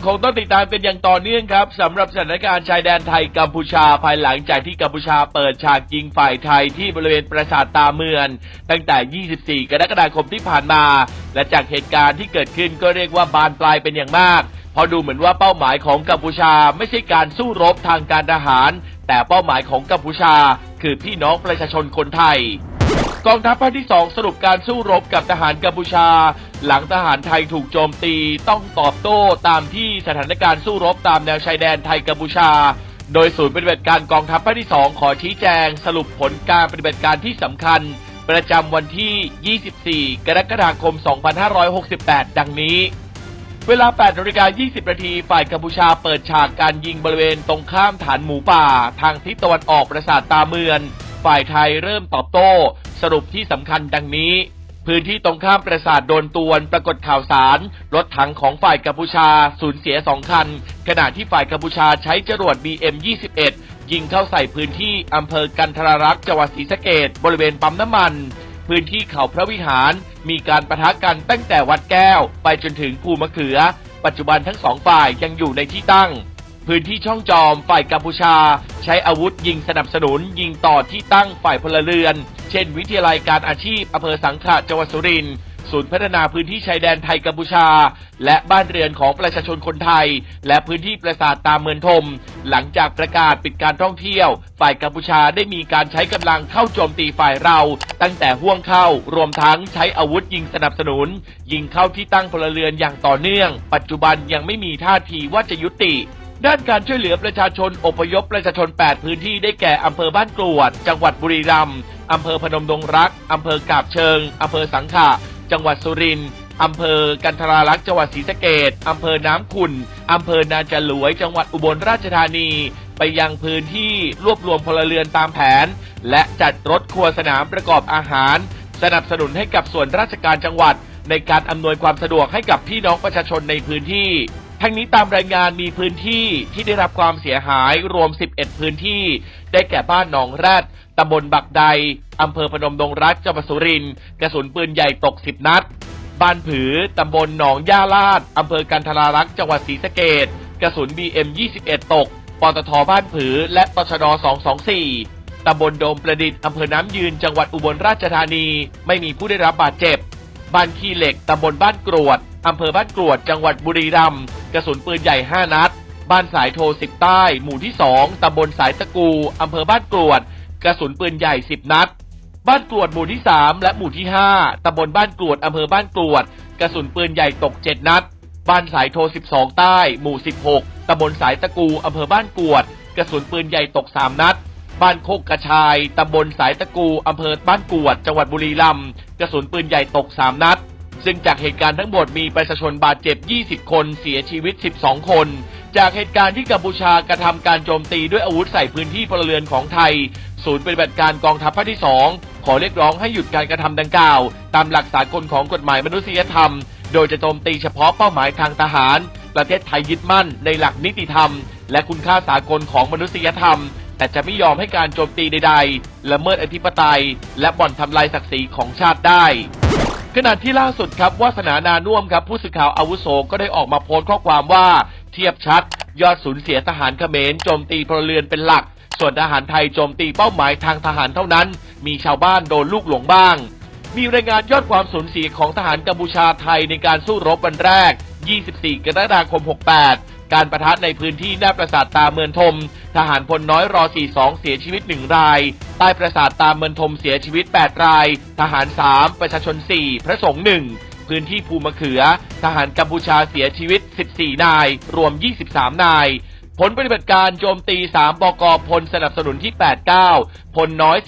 ังคงต้องติดตามกันอย่างต่อเนื่องครับสำหรับสถานการณ์ชายแดนไทยกัมพูชาภายหลังจากที่กัมพูชาเปิดฉากยิงฝ่ายไทยที่บริเวณปราสาทตาเมือนตั้งแต่ 24 กรกฎาคมที่ผ่านมา และจากเหตุการณ์ที่เกิดขึ้นก็เรียกว่าบานปลายเป็นอย่างมากเพราะดูเหมือนว่าเป้าหมายของกัมพูชาไม่ใช่การสู้รบทางการทหาร แต่เป้าหมายของกัมพูชา คือพี่น้องประชาชนคนไทย กองทัพภาคที่ 2 สรุปการสู้รบกับทหารกัมพูชา หลังทหารไทยถูกโจมตีต้องตอบโต้ตามที่สถานการณ์สู้รบตามแนวชายแดนไทยกัมพูชา โดยศูนย์ปฏิบัติการกองทัพภาคที่ 2 ขอชี้แจง สรุปผลการปฏิบัติการที่สำคัญ ประจำวันที่ 24 กรกฎาคม 2568 ดังนี้ เวลา8นาฬิกา20 นาทีฝ่ายกัมพูชาเปิดฉากการยิงบริเวณตรงข้ามฐานหมูป่า ทางทิศตะวันออกปราสาทตาเมือน ฝ่ายไทยเริ่มตอบโต้ สรุปที่สำคัญดังนี้ พื้นที่ตรงข้ามปราสาทโดนตวนปรากฏข่าวสาร รถถังของฝ่ายกัมพูชาสูญเสียสองคัน ขณะที่ฝ่ายกัมพูชาใช้จรวด BM21 ยิงเข้าใส่พื้นที่อำเภอกันทรารักษ์จังหวัดศรีสะเกดบริเวณปั๊มน้ำมัน พื้นที่เขาพระวิหารมีการประทะกันตั้งแต่วัดแก้ว ไปจนถึงภูมะเขือ ปัจจุบันทั้งสองฝ่ายยังอยู่ในที่ตั้ง พื้นที่ช่องจอมฝ่ายกัมพูชา ใช้อาวุธยิงสนับสนุน ยิงต่อที่ตั้งฝ่ายพลเรือน เช่น วิทยาลัยการอาชีพอำเภอสังขะจังหวัดสุรินทร์ศูนย์พัฒนาพื้นที่ชายแดนไทยกัมพูชา และบ้านเรือนของประชาชนคนไทย และพื้นที่ปราสาทตามเมืองทมหลังจากประกาศปิดการท่องเที่ยว ฝ่ายกัมพูชาได้มีการใช้กำลังเข้าโจมตีฝ่ายเรา ตั้งแต่ห่วงเข้ารวมทั้งใช้อาวุธยิงสนับสนุน ยิงเข้าที่ตั้งพลเรือนอย่างต่อเนื่อง ปัจจุบันยังไม่มีท่าทีว่าจะยุติ ด้านการช่วยเหลือประชาชนอพยพประชาชน 8 พื้นที่ได้แก่อำเภอบ้านกรวด จังหวัดบุรีรัมย์อำเภอพนมดงรัก อำเภอกาบเชิง อำเภอสังขะ จังหวัดสุรินทร์อำเภอกันทราลักษ์จังหวัดศรีสะเกดอำเภอน้ำขุ่นอำเภอนาจลวย จังหวัดอุบลราชธานี ไปยังพื้นที่รวบรวมพลเรือนตามแผน และจัดรถครัวสนามประกอบอาหาร สนับสนุนให้กับส่วนราชการจังหวัด ในการอำนวยความสะดวกให้กับพี่น้องประชาชนในพื้นที่ ทั้งนี้ตามรายงานมีพื้นที่ที่ได้รับความเสียหายรวม 11 พื้นที่ ได้แก่บ้านหนองแรดตำบลบักใดอำเภอพนมดงรักจังหวัดสุรินทร์กระสุนปืนใหญ่ตก 10 นัด บ้านผือตำบลหนองย่าลาดอำเภอกันทรารักษ์จังหวัดศรีสะเกดกระสุน BM 21 ตกปตทบ้านผือ และตชด224 ตำบลโดมประดิษฐ์อำเภอน้ำยืน จังหวัดอุบลราชธานี ไม่มีผู้ได้รับบาดเจ็บ บ้านขี้เหล็ก ตำบลบ้านกรวด อำเภอบ้านกรวดจังหวัดบุรีรัมย์กระสุนปืนใหญ่ 5 นัด บ้านสายโทสิบใต้ หมู่ที่ 2ตำบลสายตะกูอำเภอบ้านกรวด กระสุนปืนใหญ่ 10 นัด บ้านกรวดหมู่ที่ 3 และหมู่ที่ 5ตำบลบ้านกรวดอำเภอบ้านกรวด กระสุนปืนใหญ่ตก 7 นัด บ้านสายโท 12 ใต้ หมู่ 16ตำบลสายตะกูอำเภอบ้านกรวด กระสุนปืนใหญ่ตก 3 นัดบ้านโคกกระชาย ตำบลสายตะกู อำเภอบ้านกรวด จังหวัดบุรีรัมย์ กระสุนปืนใหญ่ตก 3 นัด ซึ่งจากเหตุการณ์ทั้งหมดมีประชาชนบาดเจ็บ 20 คน เสียชีวิต 12 คน จากเหตุการณ์ที่กัมพูชากระทำการโจมตีด้วยอาวุธใส่พื้นที่พลเรือนของไทย ศูนย์ปฏิบัติการกองทัพภาคที่ 2 ขอเรียกร้องให้หยุดการกระทำดังกล่าว ตามหลักสากลของกฎหมายมนุษยธรรม โดยจะโจมตีเฉพาะเป้าหมายทางทหาร ประเทศไทยยึดมั่นในหลักนิติธรรม และคุณค่าสากลของมนุษยธรรมแต่จะไม่ยอมให้การโจมตีใดๆ ละเมิดอธิปไตย และบ่อนทำลายศักดิ์ศรีของชาติได้ ขณะที่ล่าสุดครับวาสนานานุ่วมครับผู้สื่อข่าวอาวุโสก็ได้ออกมาโพสต์ข้อความว่าเทียบชัด ยอดสูญเสียทหารเขมรโจมตีพลเรือนเป็นหลัก ส่วนทหารไทยโจมตีเป้าหมายทางทหารเท่านั้น มีชาวบ้านโดนลูกหลงบ้าง มีรายงานยอดความสูญเสียของทหารกัมพูชาไทยในการสู้รบวันแรก 24 กรกฎาคม 68 การประทะในพื้นที่หน้าปราสาทตาเมืองทม ทหารพลน้อยรอ 42 เสียชีวิต 1 ราย ใต้ปราสาทตาเมืองทมเสียชีวิต 8 ราย ทหาร 3 ประชาชน 4 พระสงฆ์1พื้นที่ภูมะเขือ ทหารกัมพูชาเสียชีวิต 14 นาย รวม 23 นายผลปฏิบัติการโจมตี 3 บกพลสนับสนุนที่ 89 พลน้อย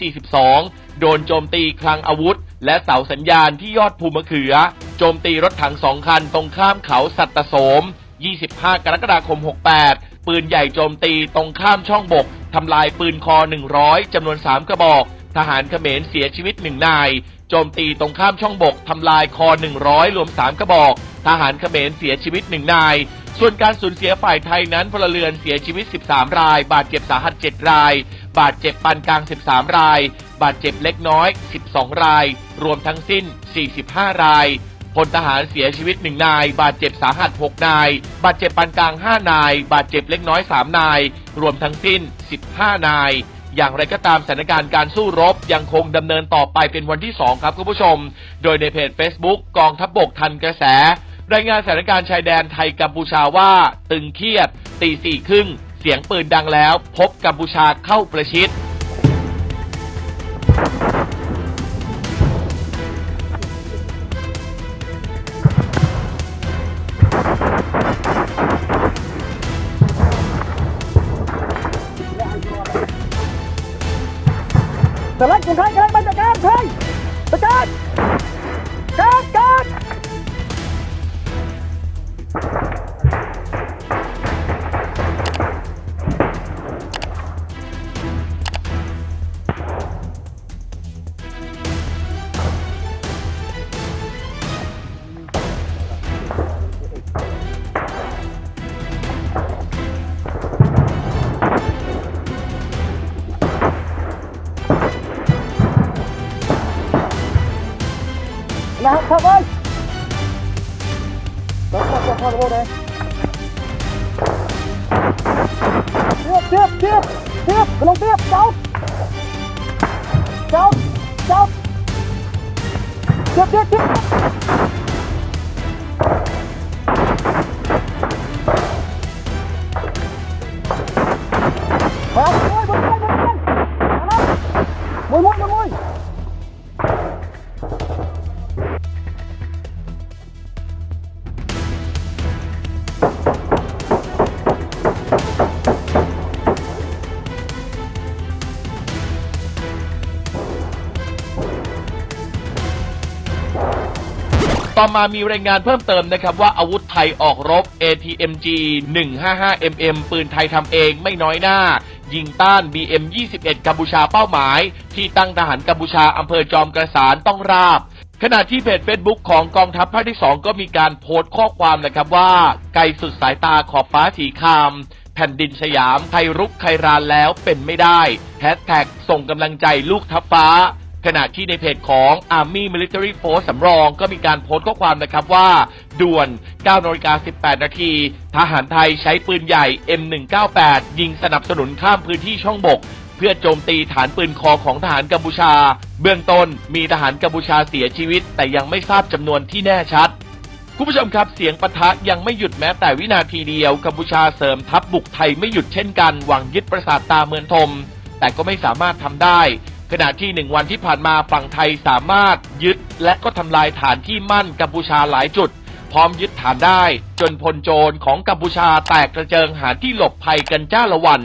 42 โดนโจมตีคลังอาวุธ และเสาสัญญาณที่ยอดภูมะเขือ โจมตีรถถังสองคันตรงข้ามเขาสัตตโสม 25 กรกฎาคม 68 ปืนใหญ่โจมตีตรงข้ามช่องบกทำลายปืนคอ 100จำนวน 3 กระบอก ทหารเขมรเสียชีวิต1นาย โจมตีตรงข้ามช่องบกทำลายคอ 100 รวม 3 กระบอก ทหารเขมรเสียชีวิต1นาย ส่วนการสูญเสียฝ่ายไทยนั้นพลเรือนเสียชีวิต 13 ราย บาดเจ็บสาหัส 7 ราย บาดเจ็บปานกลาง 13 ราย บาดเจ็บเล็กน้อย 12 ราย รวมทั้งสิ้น 45 ราย พลทหารเสียชีวิตหนึ่งนาย บาดเจ็บสาหัส6นาย บาดเจ็บปานกลาง5นาย บาดเจ็บเล็กน้อย3นาย รวมทั้งสิ้น15นาย อย่างไรก็ตามสถานการณ์การสู้รบยังคงดำเนินต่อไปเป็นวันที่2ครับคุณผู้ชม โดยในเพจ Facebook กองทัพบบกทันกระแส รายงานสถานการณ์ชายแดนไทยกัมพูชาว่า ตึงเครียด ตีสี่ครึ่งเสียงปืนดังแล้ว พบกัมพูชาเข้าประชิด แต่ละกลุ่มใครกำลังมาจัดการใครจัดการ นะครับครับเอ้ยรับรับรับรับเลยเทียบเทียบเทียบเทียบลงเทียบเจ้าเจ้าเจ้าเทียบเทียบเทียบ ต่อมามีรายงานเพิ่มเติมนะครับว่าอาวุธไทยออกรบ ATMG 155 mm ปืนไทยทำเองไม่น้อยหน้า ยิงต้าน BM 21 กัมพูชาเป้าหมาย ที่ตั้งทหารกัมพูชาอำเภอจอมกระสานต้องราบขณะที่เพจ Facebook ของกองทัพภาคที่ 2 ก็มีการโพสต์ข้อความนะครับว่า ไกลสุดสายตาขอบฟ้าสีคามแผ่นดินสยาม ใครรุกใครรานแล้วเป็นไม่ได้แฮชแท็กส่งกำลังใจลูกทัพฟ้า ขณะที่ในเพจของ Army Military Force สำรองก็มีการโพสต์ข้อความนะครับว่า ด่วน9นาฬิกา18 นาที ทหารไทยใช้ปืนใหญ่ M198 ยิงสนับสนุนข้ามพื้นที่ช่องบก เพื่อโจมตีฐานปืนคอของทหารกัมพูชา เบื้องต้นมีทหารกัมพูชาเสียชีวิต แต่ยังไม่ทราบจำนวนที่แน่ชัดคุณผู้ชมครับเสียงปะทะยังไม่หยุดแม้แต่วินาทีเดียวกัมพูชาเสริมทัพบุกไทยไม่หยุดเช่นกันหวังยึดปราสาทตาเมืองทม แต่ก็ไม่สามารถทำได้ ขณะที่หนึ่งวันที่ผ่านมาฝั่งไทยสามารถยึดและก็ทำลายฐานที่มั่นกัมพูชาหลายจุด พร้อมยึดฐานได้ จนพลโจรของกัมพูชาแตกกระเจิงหาที่หลบภัยกันจ้าละวัน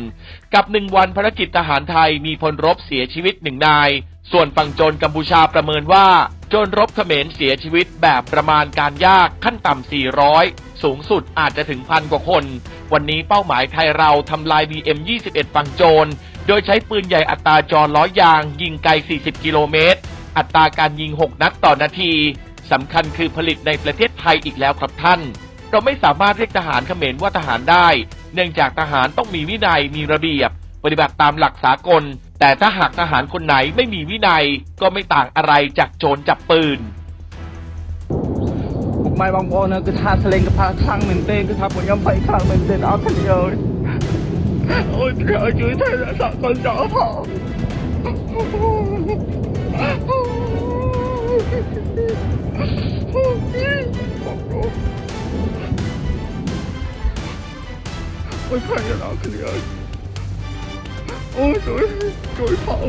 กับหนึ่งวันภารกิจทหารไทยมีพลรบเสียชีวิตหนึ่งนาย ส่วนฝั่งโจรกัมพูชาประเมินว่าโจรรบเขมรเสียชีวิตแบบประมาณการยากขั้นต่ำ 400 สูงสุดอาจจะถึงพันกว่าคน วันนี้เป้าหมายไทยเราทำลาย BM21 ฝั่งโจร โดยใช้ปืนใหญ่อัตราจรล้อยาง ยิงไกล 40 กิโลเมตร อัตราการยิง 6 นัดต่อนาทีสำคัญคือผลิตในประเทศไทยอีกแล้วครับท่าน เราไม่สามารถเรียกทหารเขมรว่าทหารได้ เนื่องจากทหารต้องมีวินัยมีระเบียบ ปฏิบัติตามหลักสากล แต่ถ้าหากทหารคนไหนไม่มีวินัยก็ไม่ต่างอะไรจากโจรจับปืนผมไม่บางพอนะก็ทาทะเลกับพาทางเหมือนเต้นคืทาผมย้อมไปข้างเหมือนเต้นเอาทันเดียว 我只要就是他在场上好我看见了肯定我终于终于跑了